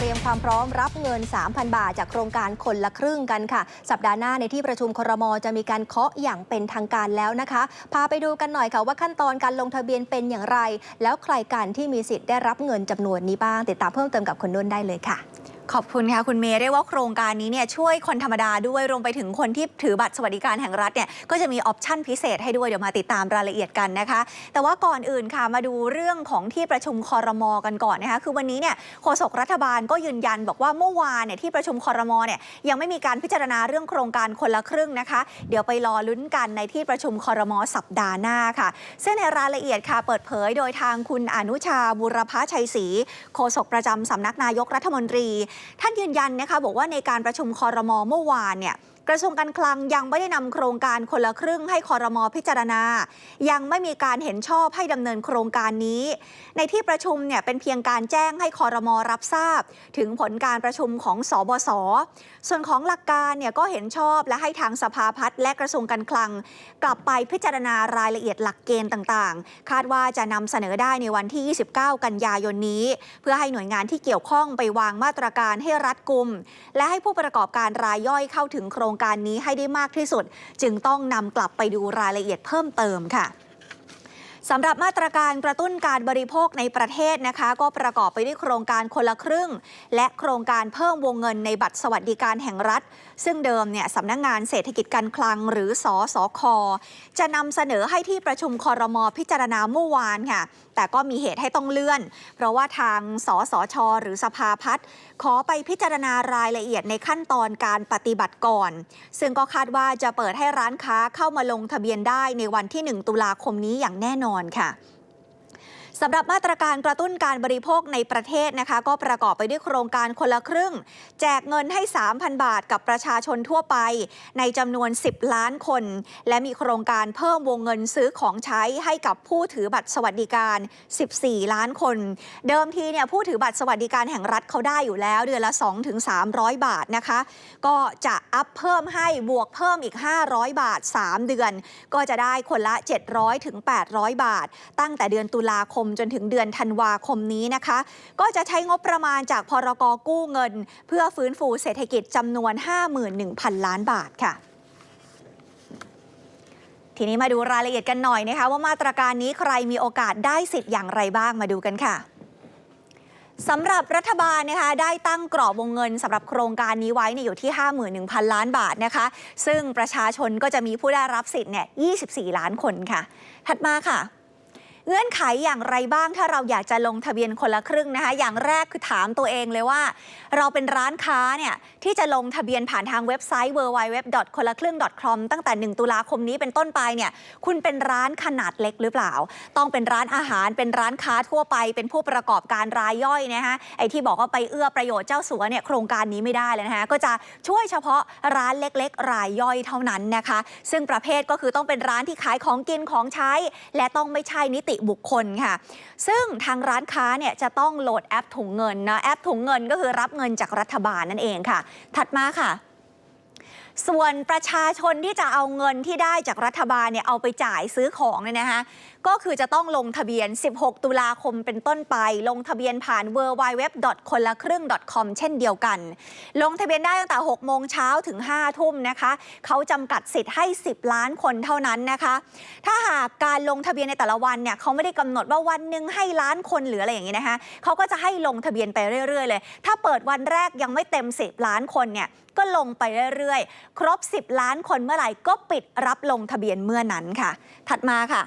เตรียมความพร้อมรับเงิน 3,000 บาท จากโครงการคนละครึ่งกันค่ะ สัปดาห์หน้าในที่ประชุมครมจะมีการเคาะอย่างเป็นทางการแล้วนะคะ พาไปดูกันหน่อยค่ะว่าขั้นตอนการลงทะเบียนเป็นอย่างไร แล้วใครกันที่มีสิทธิ์ได้รับเงินจำนวนนี้บ้าง ติดตามเพิ่มเติมกับคนนุ่นได้เลยค่ะ ขอบคุณค่ะ คุณเมย์เรียกว่าโครงการนี้เนี่ยช่วยคนธรรมดาด้วยรวมไปถึงคนที่ถือบัตรสวัสดิการแห่งรัฐเนี่ยก็จะมีออปชั่นพิเศษให้ด้วย เดี๋ยวมาติดตามรายละเอียดกันนะคะ แต่ว่าก่อนอื่นค่ะมาดูเรื่องของที่ประชุมคอรมอกันก่อนนะคะคือวันนี้เนี่ยโฆษกรัฐบาลก็ยืนยันบอกว่าเมื่อวานเนี่ยที่ประชุมคอรมอเนี่ยยังไม่มีการพิจารณาเรื่องโครงการคนละครึ่งนะคะ เดี๋ยวไปรอลุ้นกันในที่ประชุมคอรมอสัปดาห์หน้าค่ะซึ่งในรายละเอียดค่ะเปิดเผยโดยทางคุณอนุชาบุรพชัยศรีโฆษกประจำสำนักนายกรัฐมนตรีท่านยืนยันนะคะบอกว่าในการประชุมคอรมอเมื่อวานเนี่ย กระทรวงการคลังยังไม่ได้นำโครงการคนละครึ่งให้คอรมอพิจารณา ยังไม่มีการเห็นชอบให้ดำเนินโครงการนี้ ในที่ประชุมเนี่ยเป็นเพียงการแจ้งให้คอรมอรับทราบ ถึงผลการประชุมของสบสส่วนของหลักการเนี่ยก็เห็นชอบและให้ทางสภาพัฒน์และกระทรวงการคลัง กลับไปพิจารณารายละเอียดหลักเกณฑ์ต่างๆ คาดว่าจะนำเสนอได้ในวันที่ 29 กันยายนนี้ เพื่อให้หน่วยงานที่เกี่ยวข้องไปวางมาตรการให้รัดกุม และให้ผู้ประกอบการรายย่อยเข้าถึงโครงการนี้ให้ได้มากที่สุด จึงต้องนำกลับไปดูรายละเอียดเพิ่มเติมค่ะ สำหรับมาตรการกระตุ้นการบริโภคในประเทศนะคะ ก็ประกอบไปด้วยโครงการคนละครึ่ง และโครงการเพิ่มวงเงินในบัตรสวัสดิการแห่งรัฐ ซึ่งเดิมเนี่ยสำนักงงานเศรษฐกิจการคลังหรือสอสอคจะนำเสนอให้ที่ประชุมคอรมอพิจารณาเมื่อวานค่ะ แต่ก็มีเหตุให้ต้องเลื่อน เพราะว่าทางสสช หรือสภาพัฒน์ขอไปพิจารณารายละเอียดในขั้นตอนการปฏิบัติก่อน ซึ่งก็คาดว่าจะเปิดให้ร้านค้าเข้ามาลงทะเบียนได้ในวันที่ 1 ตุลาคมนี้อย่างแน่นอนค่ะ สำหรับมาตรการกระตุ้นการบริโภคในประเทศนะคะ ก็ประกอบไปด้วยโครงการคนละครึ่ง แจกเงินให้ 3,000 บาทกับประชาชนทั่วไป ในจำนวน 10 ล้านคน และมีโครงการเพิ่มวงเงินซื้อของใช้ให้กับผู้ถือบัตรสวัสดิการ 14 ล้านคน เดิมทีเนี่ยผู้ถือบัตรสวัสดิการแห่งรัฐเขาได้อยู่แล้ว เดือนละ 2-300 บาทนะคะ ก็จะอัพเพิ่มให้บวกเพิ่มอีก 500 บาท 3 เดือน ก็จะได้คนละ 700ถึง800 บาท ตั้งแต่เดือนตุลาคมจนถึงเดือนธันวาคมนี้นะคะ ก็จะใช้งบประมาณจากพรกกู้เงิน เพื่อฟื้นฟูเศรษฐกิจจำนวน 51,000 ล้านบาทค่ะทีนี้มาดูรายละเอียดกันหน่อยนะคะ ว่ามาตรการนี้ใครมีโอกาสได้สิทธิ์อย่างไรบ้างมาดูกันค่ะสำหรับรัฐบาลนะคะได้ตั้งกรอบวงเงินสำหรับโครงการนี้ไว้เนี่ยอยู่ที่ 51,000 ล้านบาทนะคะ ซึ่งประชาชนก็จะมีผู้ได้รับสิทธิ์เนี่ย 24 ล้านคนค่ะ ถัดมาค่ะ เงื่อนไขอย่างไรบ้างถ้าเราอยากจะลงทะเบียนคนละครึ่งนะคะ อย่างแรกคือถามตัวเองเลยว่า เราเป็นร้านค้าเนี่ยที่จะลงทะเบียนผ่านทางเว็บไซต์ www คนละครึ่ง .com ตั้งแต่ 1 ตุลาคมนี้เป็นต้นไปเนี่ยคุณเป็นร้านขนาดเล็กหรือเปล่า ต้องเป็นร้านอาหารเป็นร้านค้าทั่วไป เป็นผู้ประกอบการรายย่อยนะคะไอ้ที่บอกว่าไปเอื้อประโยชน์เจ้าสัวเนี่ยโครงการนี้ไม่ได้เลยนะคะก็จะช่วยเฉพาะร้านเล็ก ๆ รายย่อยเท่านั้นนะคะ ซึ่งประเภทก็คือต้องเป็นร้านที่ขายของกินของใช้ และต้องไม่ใช่นิติบุคคลค่ะ ซึ่งทางร้านค้าเนี่ยจะต้องโหลดแอปถุงเงินนะแอปถุงเงินก็คือรับเงินจากรัฐบาลนั่นเองค่ะ ถัดมาค่ะ ส่วนประชาชนที่จะเอาเงินที่ได้จากรัฐบาลเนี่ยเอาไปจ่ายซื้อของเนี่ยนะคะก็คือจะต้องลงทะเบียน 16 ตุลาคมเป็นต้นไป ลงทะเบียนผ่าน w w w คนละครึ่ง .com เช่นเดียวกัน ลงทะเบียนได้ตั้งแต่ 6 โมงเช้าถึง 5 ทุ่มนะคะเขาจำกัดสิทธิ์ให้ 10 ล้านคนเท่านั้นนะคะ ถ้าหากการลงทะเบียนในแต่ละวันเนี่ยเขาไม่ได้กำหนดว่าวันหนึ่งให้ล้านคนหรืออะไรอย่างนี้นะคะเขาก็จะให้ลงทะเบียนไปเรื่อย ๆ เลย ถ้าเปิดวันแรกยังไม่เต็ม 10 ล้านคนเนี่ยก็ลงไปเรื่อยๆครบ 10 ล้านคนเมื่อไหร่ก็ปิดรับลงทะเบียนเมื่อนั้นค่ะ ถัดมาค่ะ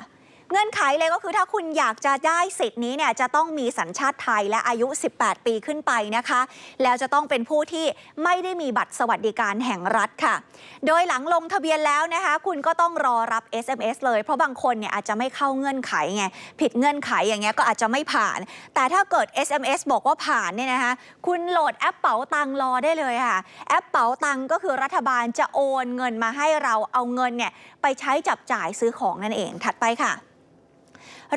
เงื่อนไขเลยก็คือถ้าคุณอยากจะได้สิทธิ์นี้เนี่ยจะต้องมีสัญชาติไทยและอายุ 18 ปีขึ้นไปนะคะ แล้วจะต้องเป็นผู้ที่ไม่ได้มีบัตรสวัสดิการแห่งรัฐค่ะ โดยหลังลงทะเบียนแล้วนะคะ คุณก็ต้องรอรับ SMS เลย เพราะบางคนเนี่ยอาจจะไม่เข้าเงื่อนไขไงผิดเงื่อนไขอย่างเงี้ยก็อาจจะไม่ผ่าน แต่ถ้าเกิด SMS บอกว่าผ่านเนี่ยนะคะคุณโหลดแอปเป๋าตังรอได้เลยค่ะ แอปเป๋าตังก็คือรัฐบาลจะโอนเงินมาให้เราเอาเงินเนี่ยไปใช้จับจ่ายซื้อของนั่นเองถัดไปค่ะ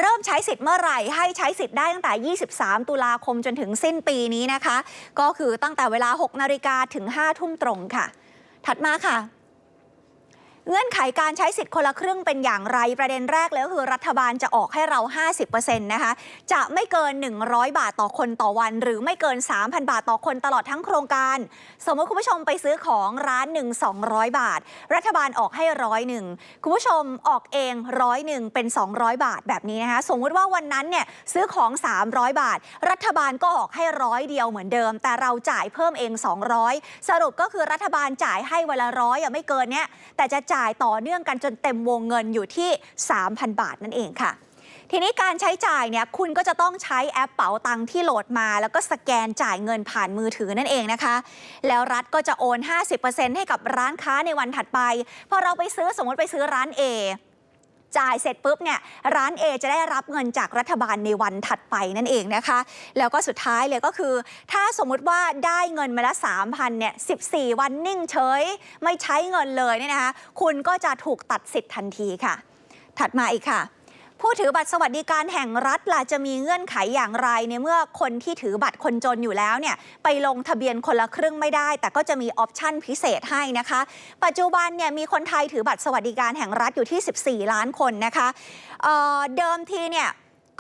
เริ่มใช้สิทธิ์เมื่อไหร่ ให้ใช้สิทธิ์ได้ตั้งแต่ 23 ตุลาคมจนถึงสิ้นปีนี้นะคะ ก็คือตั้งแต่เวลา 6 นาฬิกาถึง 5 ทุ่มตรงค่ะ ถัดมาค่ะ เงื่อนไขการใช้สิทธิ์คนละครึ่งเป็นอย่างไรประเด็นแรกเลยก็คือรัฐบาลจะออกให้เรา 50%นะคะ จะไม่เกิน 100 บาทต่อคนต่อวัน หรือไม่เกิน 3,000 บาทต่อคนตลอดทั้งโครงการ สมมติคุณผู้ชมไปซื้อของร้านหนึ่ง200 บาท รัฐบาลออกให้ร้อยหนึ่งคุณผู้ชมออกเองร้อยหนึ่งเป็น 200 บาทแบบนี้นะคะสมมุติว่าวันนั้นเนี่ยซื้อของ 300 บาท รัฐบาลก็ออกให้ร้อยเดียวเหมือนเดิม แต่เราจ่ายเพิ่มเอง 200 สรุปก็คือรัฐบาลจ่ายให้วันละร้อยอะไม่เกินเนี้ยแต่จะจ่ายต่อเนื่องกันจนเต็มวงเงินอยู่ที่ 3,000 บาทนั่นเองค่ะ ทีนี้การใช้จ่ายเนี่ยคุณก็จะต้องใช้แอปเป๋าตังที่โหลดมา แล้วก็สแกนจ่ายเงินผ่านมือถือนั่นเองนะคะ แล้วรัฐก็จะโอน 50%ให้กับร้านค้าในวันถัดไปพอเราไปซื้อสมมติไปซื้อร้าน A จ่ายเสร็จปุ๊บเนี่ยร้าน A จะได้รับเงินจากรัฐบาลในวันถัดไปนั่นเองนะคะ แล้วก็สุดท้ายเลยก็คือ ถ้าสมมุติว่าได้เงินมาละ3,000เนี่ย14 วันนิ่งเฉย ไม่ใช้เงินเลยเนี่ยนะคะคุณก็จะถูกตัดสิทธิ์ทันทีค่ะ ถัดมาอีกค่ะ ผู้ถือบัตรสวัสดิการแห่งรัฐล่ะจะมีเงื่อนไขอย่างไร ในเมื่อคนที่ถือบัตรคนจนอยู่แล้วเนี่ยไปลงทะเบียนคนละครึ่งไม่ได้ แต่ก็จะมีออปชั่นพิเศษให้นะคะ ปัจจุบันเนี่ยมีคนไทยถือบัตรสวัสดิการแห่งรัฐอยู่ที่ 14 ล้านคนนะคะเเดิมทีเนี่ย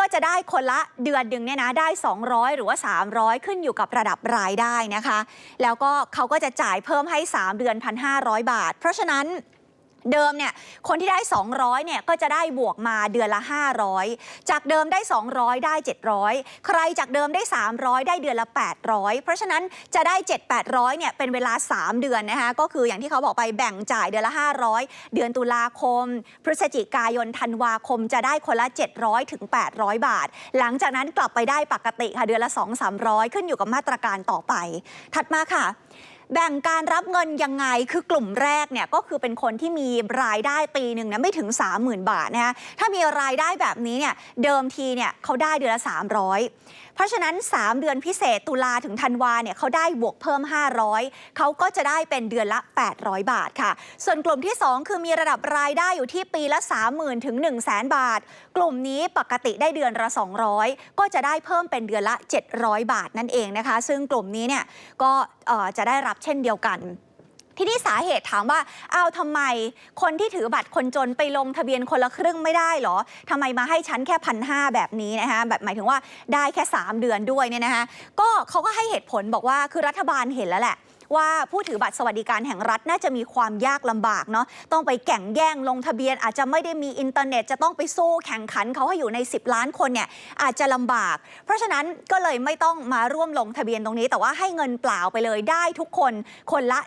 ก็จะได้คนละเดือนหนึ่งเนี่ยนะได้ 200 หรือว่า 300 ขึ้นอยู่กับระดับรายได้นะคะ แล้วก็เขาก็จะจ่ายเพิ่มให้ 3 เดือน 1,500 บาท เพราะฉะนั้น เดิมเนี่ยคนที่ได้ 200เนี่ยก็จะได้บวกมาเดือนละ 500 จากเดิมได้ 200 ได้ 700 ใครจากเดิมได้ 300 ได้เดือนละ 800 เพราะฉะนั้นจะได้ 7 800เนี่ยเป็นเวลา 3 เดือนนะคะก็คืออย่างที่เขาบอกไปแบ่งจ่ายเดือนละ 500 เดือนตุลาคม พฤศจิกายนธันวาคมจะได้คนละ 700ถึง800 บาท หลังจากนั้นกลับไปได้ปกติค่ะเดือนละ 2 300 ขึ้นอยู่กับมาตรการต่อไป ถัดมาค่ะ แบ่งการรับเงินยังไงคือกลุ่มแรกเนี่ยก็คือเป็นคนที่มีรายได้ปีหนึ่งนะไม่ถึง 30,000 บาทนะคะถ้ามีรายได้แบบนี้เนี่ยเดิมทีเนี่ยเขาได้เดือนละ 300 เพราะฉะนั้น 3 เดือนพิเศษตุลาถึงธันวาเนี่ยเขาได้บวกเพิ่ม 500 เขาก็จะได้เป็นเดือนละ 800 บาทค่ะ ส่วนกลุ่มที่ 2 คือมีระดับรายได้อยู่ที่ปีละ 30,000 ถึง 1 0 0 0 0แบาท กลุ่มนี้ปกติได้เดือนละ 200 ก็จะได้เพิ่มเป็นเดือนละ 700 บาทนั่นเองนะคะ ซึ่งกลุ่มนี้เนี่ยก็จะได้รับเช่นเดียวกัน ที่นี่สาเหตุถามว่าอ้าวทำไมคนที่ถือบัตรคนจนไปลงทะเบียนคนละครึ่งไม่ได้หรอทำไมมาให้ชั้นแค่พันหแบบนี้นะคะแบบหมายถึงว่าได้แค่ 3 เดือนด้วยเนี่ยนะคะก็เขาก็ให้เหตุผลบอกว่าคือรัฐบาลเห็นแล้วแหละ ว่าผู้ถือบัตรสวัสดิการแห่งรัฐน่าจะมีความยากลำบากเนาะต้องไปแข่งแย่งลงทะเบียน อาจจะไม่ได้มีอินเทอร์เน็ต จะต้องไปสู้แข่งขันเขาให้อยู่ใน 10 ล้านคนเนี่ยอาจจะลำบาก เพราะฉะนั้นก็เลยไม่ต้องมาร่วมลงทะเบียนตรงนี้ แต่ว่าให้เงินเปล่าไปเลยได้ทุกคนคนละ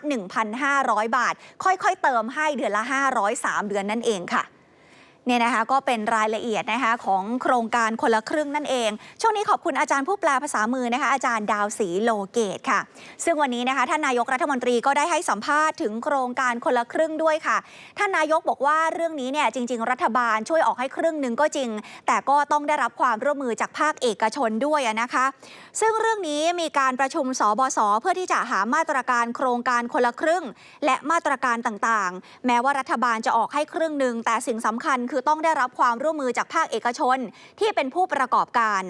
1,500 บาท ค่อยๆ เติมให้เดือนละ 503 เดือนนั่นเองค่ะ เนี่ยนะคะก็เป็นรายละเอียดนะคะของโครงการคนละครึ่งนั่นเอง ช่วงนี้ขอบคุณอาจารย์ผู้แปลภาษามือนะคะอาจารย์ดาวศรีโลเกตค่ะ ซึ่งวันนี้นะคะท่านนายกรัฐมนตรีก็ได้ให้สัมภาษณ์ถึงโครงการคนละครึ่งด้วยค่ะท่านนายกบอกว่าเรื่องนี้เนี่ยจริง ๆ รัฐบาลช่วยออกให้ครึ่งหนึ่งก็จริง แต่ก็ต้องได้รับความร่วมมือจากภาคเอกชนด้วยนะคะ ซึ่งเรื่องนี้มีการประชุมสบสเพื่อที่จะหามาตรการโครงการคนละครึ่ง และมาตรการต่างๆ แม้ว่ารัฐบาลจะออกให้ครึ่งหนึ่งแต่สิ่งสำคัญคือต้องได้รับความร่วมมือจากภาคเอกชน ที่เป็นผู้ประกอบการ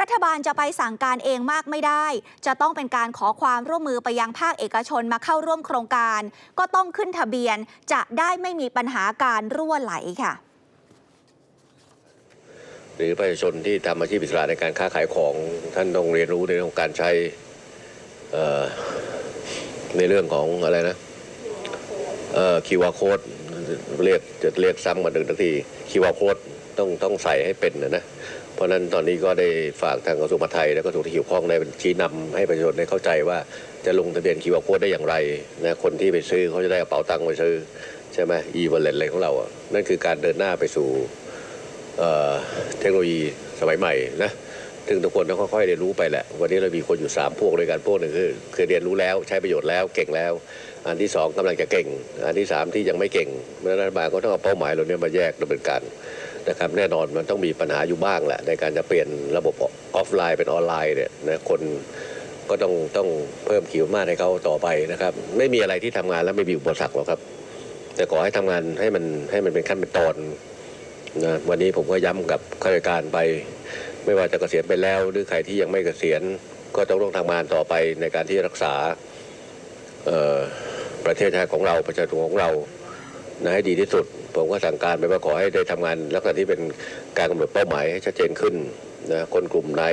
รัฐบาลจะไปสั่งการเองมากไม่ได้ จะต้องเป็นการขอความร่วมมือไปยังภาคเอกชนมาเข้าร่วมโครงการ ก็ต้องขึ้นทะเบียนจะได้ไม่มีปัญหาการรั่วไหลค่ะ รือประชาชนที่ทำอาชีพอิสระในการค้าขายของท่านต้องเรียนรู้ในเรื่องของการใช้ในเรื่องของอะไรนะเอ่อ QR code เรียกจะเรียกซ้ำมาหนึ่งนาที QR code ต้องต้องใส่ให้เป็นนะนะเพราะนั้นตอนนี้ก็ได้ฝากทางกระทรวงมหาดไทยและกระทรวงที่เกี่ยวข้องได้ชี้นำให้ประชาชนได้เข้าใจว่าจะลงทะเบียน QR code ได้อย่างไรนะคนที่ไปซื้อเขาจะได้กระเป๋าตังค์ไปซื้อใช่ไหม e-wallet อะไรของเราอะนั่นคือการเดินหน้าไปสู่ เทคโนโลยีสมัยใหม่นะซึ่งทุกคนต้องค่อยๆเรียนรู้ไปแหละ วันนี้เรามีคนอยู่ 3 พวกด้วยกันพวกหนึ่งคือคือเรียนรู้แล้วใช้ประโยชน์แล้วเก่งแล้ว อันที่ 2กำลังจะเก่ง อันที่ 3 ที่ยังไม่เก่งรัฐบาลก็ต้องเอาเป้าหมายเหล่านี้มาแยกดำเนินการนะครับแน่นอนมันต้องมีปัญหาอยู่บ้างแหละ ในการจะเปลี่ยนระบบออฟไลน์เป็นออนไลน์เนี่ยนะคนก็ต้องต้องเพิ่มขีดควมามารถให้เขาต่อไปนะครับ ไม่มีอะไรที่ทำงานแล้วไม่มีอุปสรรคหรอกครับ แต่ขอให้ทำงานให้มันให้มันเป็นขั้นเป็นตอน นะวันนี้ผมก็ย้ำกับข้าราชการไป ไม่ว่าจะเกษียณไปแล้ว หรือใครที่ยังไม่เกษียณ ก็ต้องต้องทำงานต่อไปในการที่รักษาประเทศชาติของเราประชาชนของเรานะให้ดีที่สุด ผมก็สั่งการไปว่าขอให้ได้ทำงานลักษณะที่เป็นการกำหนดเป้าหมายให้ชัดเจนขึ้นนะคนกลุ่มไหน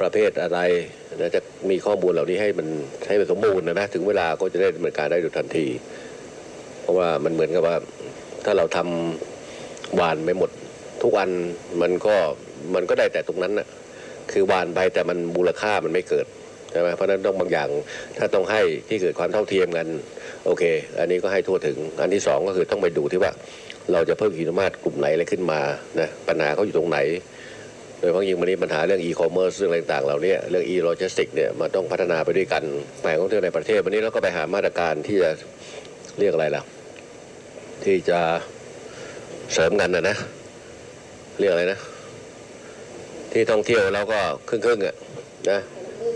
ประเภทอะไรนะจะมีข้อมูลเหล่านี้ให้มันให้มันสมบูรณ์นะนะถึงเวลาก็จะได้ดำเนินการได้โดยทันที เพราะว่ามันเหมือนกับว่าถ้าเราทำห วานไปหมด ทุกวันมันก็มันก็ได้แต่ตรงนั้นน่ะคือหวานไปแต่มันมูลค่ามันไม่เกิดใช่ไหมเพราะนั้นต้องบางอย่างถ้าต้องให้ที่เกิดความเท่าเทียมกันโอเค อันนี้ก็ให้ทั่วถึง อันที่สองก็คือต้องไปดูที่ว่า เราจะเพิ่มขีดมาตรกลุ่มไหนอะไรขึ้นมานะปัญหาเขาอยู่ตรงไหน โดยเฉพาะยิ่งวันนี้ปัญหาเรื่องอีคอมเมิร์ซเรื่องอะไรต่างๆเหล่านี้เรื่องอีโลจิสติกเนี่ยมันต้องพัฒนาไปด้วยกันแผนของเที่ยวในประเทศวันนี้เราก็ไปหามาตรการที่จะเรียกอะไรล่ะ ที่จะ เสริมกันนะนะเรียกอะไรนะ ที่ท่องเที่ยวเราก็ครึ่งครึ่งๆอะนะ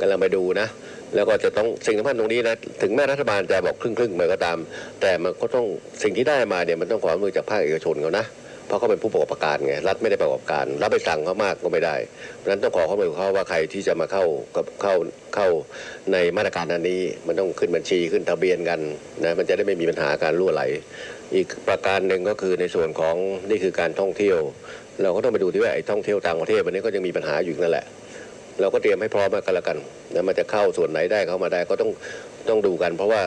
กำลังไปดูนะ แล้วก็จะต้องสิ่งสำคัญตรงนี้นะถึงแม้รัฐบาลจะบอกครึ่งครึ่งๆมาก็ตาม แต่มันก็ต้องสิ่งที่ได้มาเนี่ยมันต้องความมือจากภาคเอกชนเขานะ เพราะเขาเป็นผู้ประกอบการไงรัฐไม่ได้ประกอบการรับไปสั่งเขามากก็ไม่ได้ เพราะฉะนั้นต้องขอข้อมูลของเขาว่าใครที่จะมาเข้ากับเข้าเข้าในมาตรการอันนี้ มันต้องขึ้นบัญชีขึ้นทะเบียนกันนะมันจะได้ไม่มีปัญหาการรั่วไหล อีกประการหนึ่งก็คือในส่วนของนี่คือการท่องเที่ยว เราก็ต้องไปดูที่ว่าไอ้ท่องเที่ยวต่างประเทศวันนี้ก็ยังมีปัญหาอยู่นั่นแหละเราก็เตรียมให้พร้อมมากันแล้วกันแล้วมันจะเข้าส่วนไหนได้เข้ามาได้ก็ต้องต้องดูกัน เพราะว่า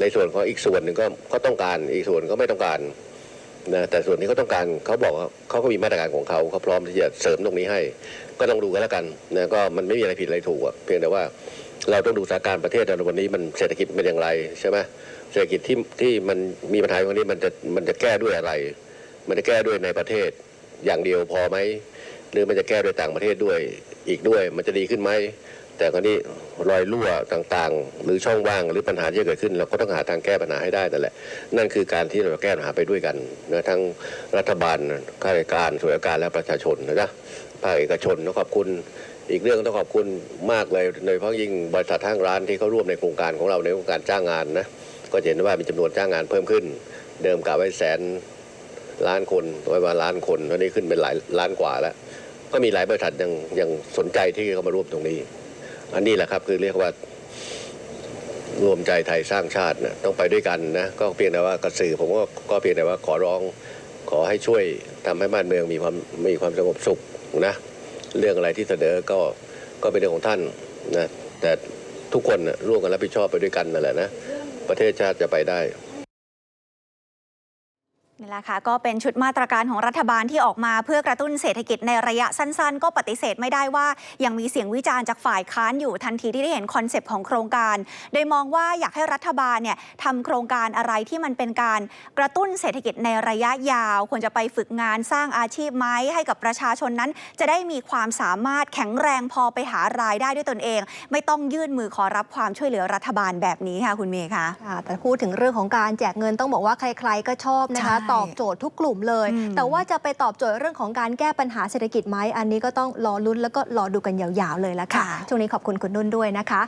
ในส่วนของอีกส่วนหนึ่งก็ก็ต้องการอีกส่วนก็ไม่ต้องการ นะแต่ส่วนที่เขาต้องการเขาบอกว่าเขาก็มีมาตรการของเขาเขาพร้อมที่จะเสริมตรงนี้ให้ ก็ต้องดูกันแล้วกันนะก็มันไม่มีอะไรผิดอะไรถูกอะเพียงแต่ว่าเราต้องดูสถานการณ์ประเทศในวันนี้มันเศรษฐกิจเป็นอย่างไรใช่ไหมเศรษฐกิจที่ที่มันมีปัญหาอย่างนี้มันจะมันจะแก้ด้วยอะไร มันจะแก้ด้วยในประเทศอย่างเดียวพอไหมหรือมันจะแก้ด้วยต่างประเทศด้วยอีกด้วย มันจะดีขึ้นไหม แต่คราวนี้รอยรั่วต่างๆ หรือช่องว่างหรือปัญหาที่เกิดขึ้น เราก็ต้องหาทางแก้ปัญหาให้ได้นั่นแหละ นั่นคือการที่เราแก้ปัญหาไปด้วยกันนะทั้งรัฐบาลข้าราชการส่วนราชการและประชาชนนะนะภาคเอกชนต้องขอบคุณอีกเรื่องต้องขอบคุณมากเลยโดยเฉพาะยิ่งบริษัทห้างร้านที่เขาร่วมในโครงการของเราในโครงการจ้างงานนะก็เห็นว่ามีจำนวนจ้างงานเพิ่มขึ้น เดิมกะไว้แสนล้านคนไว้มาล้านคนตอนนี้ขึ้นเป็นหลายล้านกว่าแล้ว ก็มีหลายบริษัทยังยังสนใจที่เข้ามาร่วมตรงนี้ อันนี้แหละครับคือเรียกว่ารวมใจไทยสร้างชาตินะต้องไปด้วยกันนะก็เพียงแต่ว่ากระสือผมก็ก็เพียงแต่ว่าขอร้องขอให้ช่วยทำให้บ้านเมืองมีความมีความสงบสุขนะเรื่องอะไรที่เสนอก็ก็เป็นเรื่องของท่านนะแต่ทุกคนนะร่วมกันรับผิดชอบไปด้วยกันนั่นแหละนะประเทศชาติจะไปได้ นี่แหละค่ะก็เป็นชุดมาตรการของรัฐบาลที่ออกมาเพื่อกระตุ้นเศรษฐกิจในระยะสั้น ๆ ก็ปฏิเสธไม่ได้ว่า ยังมีเสียงวิจารณ์จากฝ่ายค้านอยู่ทันทีที่ได้เห็นคอนเซปต์ของโครงการ โดยมองว่าอยากให้รัฐบาลเนี่ยทำโครงการอะไรที่มันเป็นการกระตุ้นเศรษฐกิจในระยะยาว ควรจะไปฝึกงานสร้างอาชีพไหมให้กับประชาชนนั้น จะได้มีความสามารถแข็งแรงพอไปหารายได้ด้วยตนเอง ไม่ต้องยื่นมือขอรับความช่วยเหลือรัฐบาลแบบนี้ค่ะคุณเมย์คะค่ะแต่พูดถึงเรื่องของการแจกเงินต้องบอกว่าใคร ๆ ก็ชอบนะคะใช่ตอบโจทย์ทุกกลุ่มเลยอืมแต่ว่าจะไปตอบโจทย์เรื่องของการแก้ปัญหาเศรษฐกิจไหมอันนี้ก็ต้องรอลุ้นแล้วก็รอดูกันยาวๆเลยละค่ะค่ะช่วงนี้ขอบคุณคุณนุ่นด้วยนะคะ